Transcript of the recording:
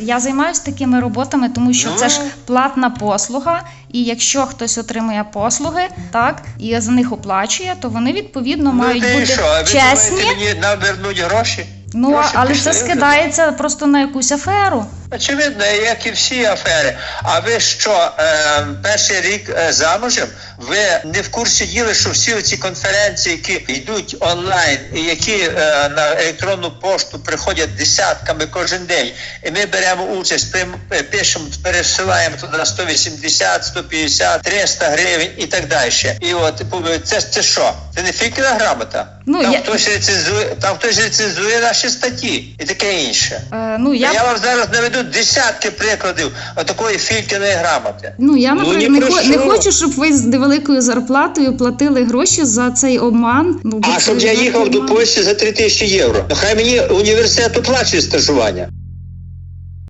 Я займаюся такими роботами, тому що Ну. це ж платна послуга. І якщо хтось отримує послуги, так і за них оплачує, то вони відповідно мають ну, ти бути чесні. мені навернуть гроші? Ну Гроші але пішли, це вже. скидається просто на якусь аферу. Очевидно, як і всі афери. А ви що, е, перший рік е, замужем? Ви не в курсі діли, що всі ці конференції, які йдуть онлайн, і які е, на електронну пошту приходять десятками кожен день, і ми беремо участь, прим- е, пишемо, пересилаємо туди 180, 150, 300 гривень і так далі. І от це, це що? Це не фікна грамота? Ну, там, я- хтось рецензує, там хтось рецензує наші статті і таке інше. Е, ну я, Я вам зараз наведу десятки прикладів такої фількіної грамоти. ну я Ну, наприклад ні не, хо- не хочу, щоб ви з великою зарплатою платили гроші за цей обман. Ну А щоб я їхав до. Польщі за 3 тисячі євро. Ну хай мені університет оплачує стажування.